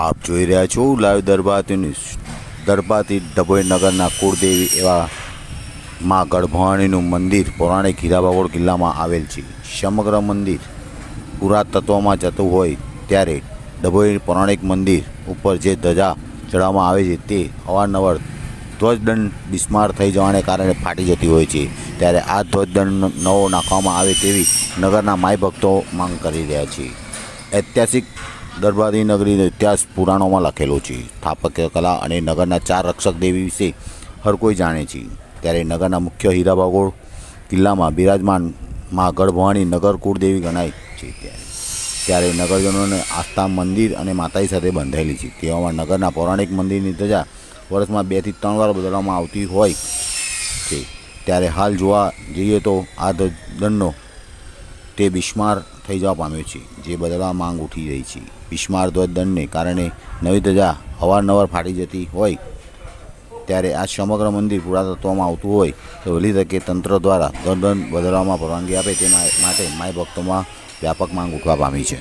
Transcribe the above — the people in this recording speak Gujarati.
આપ જોઈ રહ્યા છો લાઈવ દરબાતી ન્યૂઝ. દરબાતી ડભોઈ નગરના કુળદેવી એવા મા ગઢભવાણીનું મંદિર પૌરાણિક હીરાબાગોળ કિલ્લામાં આવેલ છે. સમગ્ર મંદિર પુરાતત્વમાં જતું હોય ત્યારે ડભોઈ પૌરાણિક મંદિર ઉપર જે ધજા ચડાવવામાં આવે છે તે અવારનવાર ધ્વજદંડ બિસ્માર થઈ જવાને કારણે ફાટી જતી હોય છે. ત્યારે આ ધ્વજદંડ નવો નાખવામાં આવે તેવી નગરના માય ભક્તો માંગ કરી રહ્યા છે. ઐતિહાસિક દરબારી નગરીનો ઇતિહાસ પુરાણોમાં લખેલો છે. સ્થાપત્ય કલા અને નગરના ચાર રક્ષક દેવી વિશે હર કોઈ જાણે છે. ત્યારે નગરના મુખ્ય હીરાબાગોળ કિલ્લામાં બિરાજમાનમાં ગઢભવાની નગર કુળદેવી ગણાય છે ત્યારે. ત્યારે નગરજનોને આસ્થા, મંદિર અને માતાજી સાથે બંધાયેલી છે. તેવામાં નગરના પૌરાણિક મંદિરની ધજા વર્ષમાં બેથી ત્રણ વાર બદલવામાં આવતી હોય છે. ત્યારે હાલ જોવા જઈએ તો આ દંડનો તે બિસ્માર થઈ જવા પામ્યો છે. જે બદલવા માંગ ઉઠી રહી છે. બિસ્માર ધ્વજદંડને કારણે નવી ધજા અવારનવાર ફાટી જતી હોય ત્યારે આ સમગ્ર મંદિર પુરાતત્વમાં આવતું હોય તો વહેલી તકે તંત્ર દ્વારા ધ્વજદંડ બદલવામાં પરવાનગી આપે તે માટે માય ભક્તોમાં વ્યાપક માંગ ઉઠવા પામી છે.